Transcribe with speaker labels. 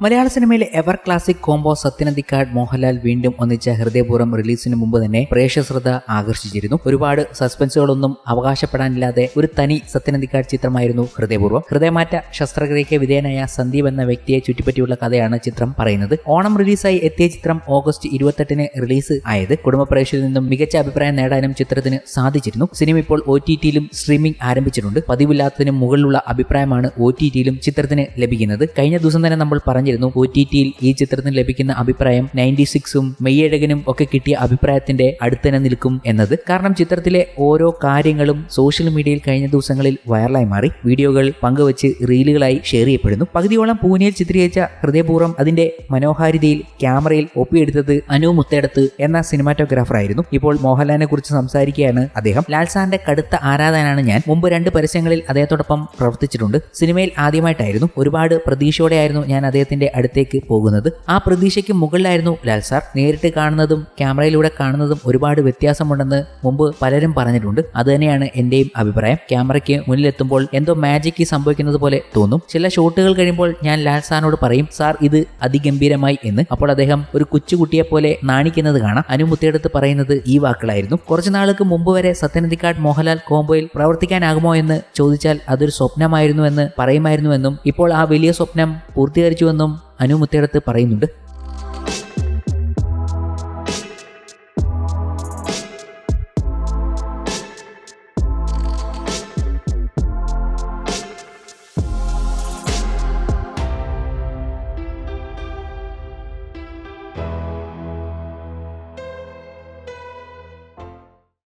Speaker 1: മലയാള സിനിമയിലെ ever classic combo Sathyan Anthikad Mohanlal വീണ്ടും ഒന്നിച്ച ഹൃദയപൂർവം റിലീസിന് മുമ്പ് തന്നെ പ്രേക്ഷക ശ്രദ്ധ ആകർഷിച്ചിരുന്നു. ഒരുപാട് സസ്പെൻസുകളൊന്നും അവകാശപ്പെടാനില്ലാതെ ഒരു തനി സത്യനന്ദിക്കാട് ചിത്രമായിരുന്നു ഹൃദയപൂർവം. ഹൃദയമാറ്റ ശസ്ത്രക്രിയയ്ക്ക് വിധേയനായ സന്ദീപ് എന്ന വ്യക്തിയെ ചുറ്റിപ്പറ്റിയുള്ള കഥയാണ് ചിത്രം പറയുന്നത്. ഓണം റിലീസായി എത്തിയ ചിത്രം ഓഗസ്റ്റ് ഇരുപത്തെട്ടിന് റിലീസ് ആയത് കുടുംബ പ്രേക്ഷകരിൽ നിന്നും മികച്ച അഭിപ്രായം നേടാനും ചിത്രത്തിന് സാധിച്ചിരുന്നു. സിനിമ ഇപ്പോൾ ഒ ടി ടിയിലും സ്ട്രീമിംഗ് ആരംഭിച്ചിട്ടുണ്ട്. പതിവില്ലാത്തതിന് മുകളിലുള്ള അഭിപ്രായമാണ് ഒ ടി ടിയിലും ചിത്രത്തിന് ലഭിക്കുന്നത്. കഴിഞ്ഞ ദിവസം തന്നെ നമ്മൾ പറഞ്ഞിരുന്നു. ഒ ടി ടിയിൽ ഈ ചിത്രത്തിന് ലഭിക്കുന്ന അഭിപ്രായം നയന്റി സിക്സും മെയ്യഴകനും ഒക്കെ കിട്ടിയ അഭിപ്രായത്തിന്റെ അടുത്തന്നെ നിൽക്കും എന്നത്. കാരണം ചിത്രത്തിലെ ഓരോ കാര്യങ്ങളും സോഷ്യൽ മീഡിയയിൽ കഴിഞ്ഞ ദിവസങ്ങളിൽ വൈറലായി മാറി. വീഡിയോകൾ പങ്കുവച്ച് റീലുകളായി ഷെയർ ചെയ്യപ്പെടുന്നു. പകുതിയോളം പൂനെയിൽ ചിത്രീകരിച്ച ഹൃദയപൂർവം അതിന്റെ മനോഹാരിതയിൽ ക്യാമറയിൽ ഒപ്പിയെടുത്തത് അനു മുത്തേടത്ത് എന്ന സിനിമാറ്റോഗ്രാഫർ ആയിരുന്നു. ഇപ്പോൾ മോഹൻലാലിനെ കുറിച്ച് സംസാരിക്കുകയാണ് അദ്ദേഹം. ലാൽസാറിന്റെ കടുത്ത ആരാധനാണ് ഞാൻ. മുമ്പ് രണ്ട് പരസ്യങ്ങളിൽ അദ്ദേഹത്തോടൊപ്പം പ്രവർത്തിച്ചിട്ടുണ്ട്. സിനിമയിൽ ആദ്യമായിട്ടായിരുന്നു. ഒരുപാട് പ്രതീക്ഷയോടെയായിരുന്നു ഞാൻ അദ്ദേഹത്തിന്റെ അടുത്തേക്ക് പോകുന്നത്. ആ പ്രതീക്ഷയ്ക്ക് മുകളിലായിരുന്നു ലാൽ സാർ നേരിട്ട് കാണുന്നതും ക്യാമറയിലൂടെ കാണുന്നതും ഒരുപാട് വ്യത്യാസമുണ്ടെന്ന് മുമ്പ് പലരും പറഞ്ഞിട്ടുണ്ട്. അത് തന്നെയാണ് എന്റെയും അഭിപ്രായം. ക്യാമറയ്ക്ക് മുന്നിലെത്തുമ്പോൾ എന്തോ മാജിക് സംഭവിക്കുന്നത് പോലെ തോന്നും. ചില ഷോട്ടുകൾ കഴിയുമ്പോൾ ഞാൻ ലാൽ സാറിനോട് പറയും സാർ ഇത് അതിഗംഭീരമായി എന്ന്. അപ്പോൾ അദ്ദേഹം ഒരു കൊച്ചുകുട്ടിയെ പോലെ നാണിക്കുന്നത് കാണാം. അനുമുത്തിയെടുത്ത് പറയുന്നത് ഈ വാക്കുകളായിരുന്നു. കുറച്ചു നാൾക്ക് മുമ്പ് വരെ സത്യനന്ദിക്കാട് മോഹൻലാൽ കോംബോയിൽ പ്രവർത്തിക്കാനാകുമോ എന്ന് ചോദിച്ചാൽ അതൊരു സ്വപ്നമായിരുന്നു എന്ന് പറയുമായിരുന്നുവെന്നും ഇപ്പോൾ ആ വലിയ സ്വപ്നം പൂർത്തീകരിച്ചുവെന്നും അനുമുത്തിയെടുത്ത് പറയുന്നുണ്ട്.